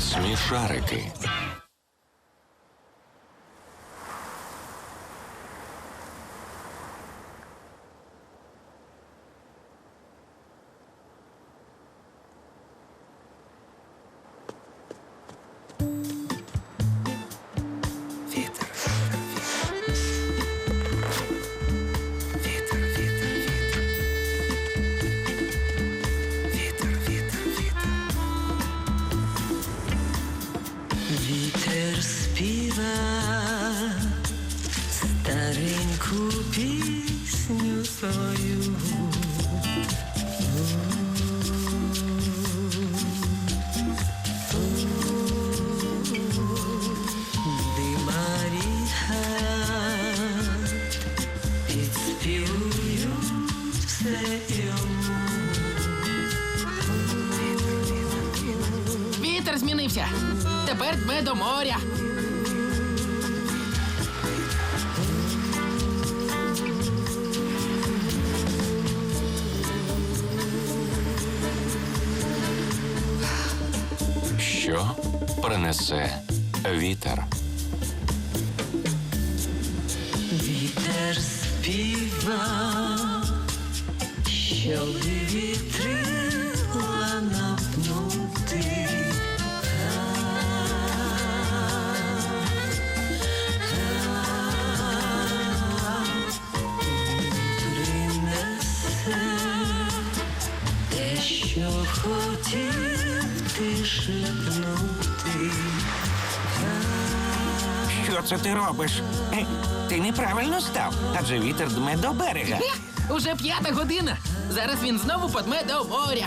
Смішарики. Вітер співа стареньку пісню свою. Підспівують все йому. Змінився. Тепер дме до моря. Що принесе вітер? Вітер співа, щоб вітрила ти шепнути. Що це ти робиш? Е, Ти неправильно став, адже вітер дме до берега. Уже п'ята година. Зараз він знову подме до моря.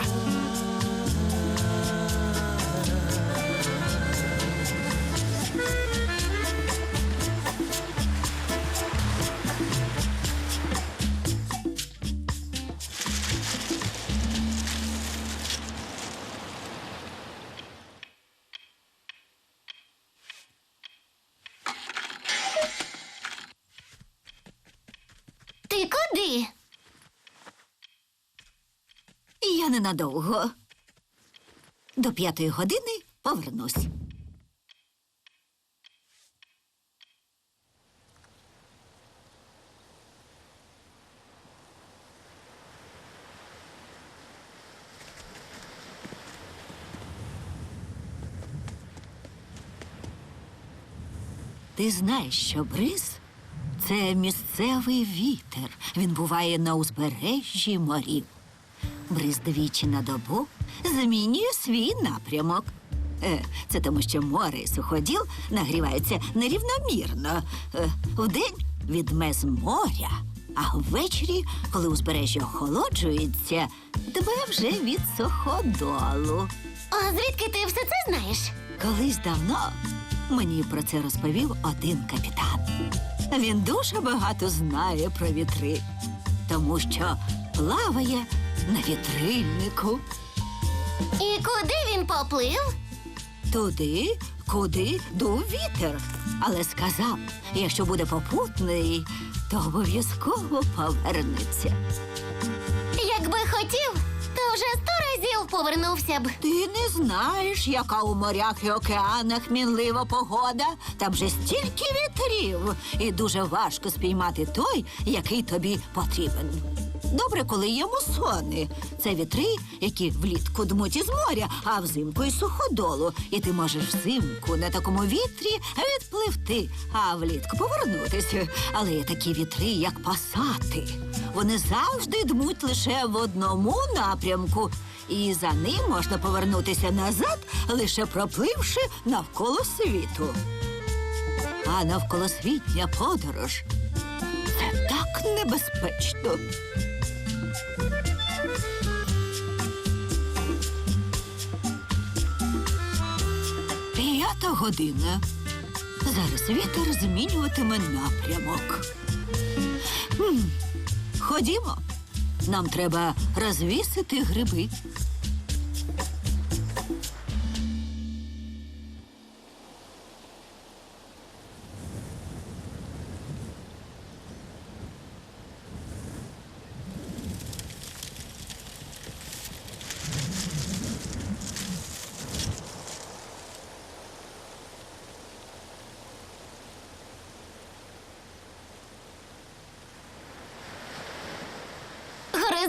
Ненадовго. До п'ятої години повернусь. Ти знаєш, що бриз це місцевий вітер. Він буває на узбережжі морів. Бриз двічі на добу змінює свій напрямок. Е, Це тому, що море і суходіл нагріваються нерівномірно. Е, Вдень від мез моря, а ввечері, коли узбережжя охолоджується, дме вже від суходолу. А звідки ти все це знаєш? Колись давно мені про це розповів один капітан. Він дуже багато знає про вітри, тому що плаває на вітрильнику І куди він поплив? туди, куди дув вітер. Але сказав, якщо буде попутний, то обов'язково повернеться. Якби хотів, то вже сто разів повернувся б. Ти не знаєш, яка у морях і океанах мінлива погода. Там же стільки вітрів, і дуже важко спіймати той, який тобі потрібен. Добре, коли є мусони. Це вітри, які влітку дмуть із моря, а взимку із суходолу. І ти можеш взимку на такому вітрі відпливти, а влітку повернутися. Але є такі вітри, як пасати. Вони завжди дмуть лише в одному напрямку, і за ним можна повернутися назад, лише пропливши навколо світу. А навколосвітня подорож небезпечно. П'ята година. Зараз вітер змінюватиме напрямок. Ходімо. Нам треба розвісити гриби.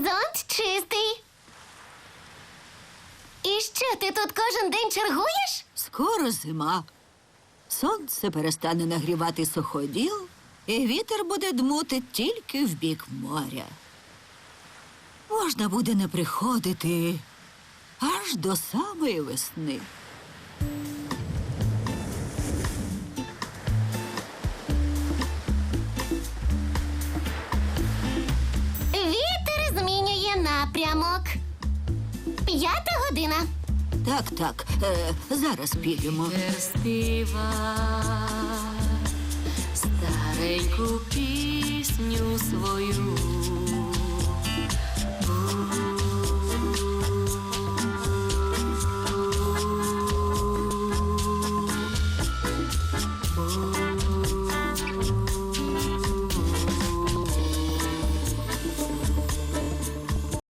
Зонт чистий. І що, ти тут кожен день чергуєш? Скоро зима. Сонце перестане нагрівати суходіл, і вітер буде дмути тільки в бік моря. Можна буде не приходити аж до самої весни. Напрямок. П'ята година. Так, так, е, зараз підемо. Співа стареньку пісню свою.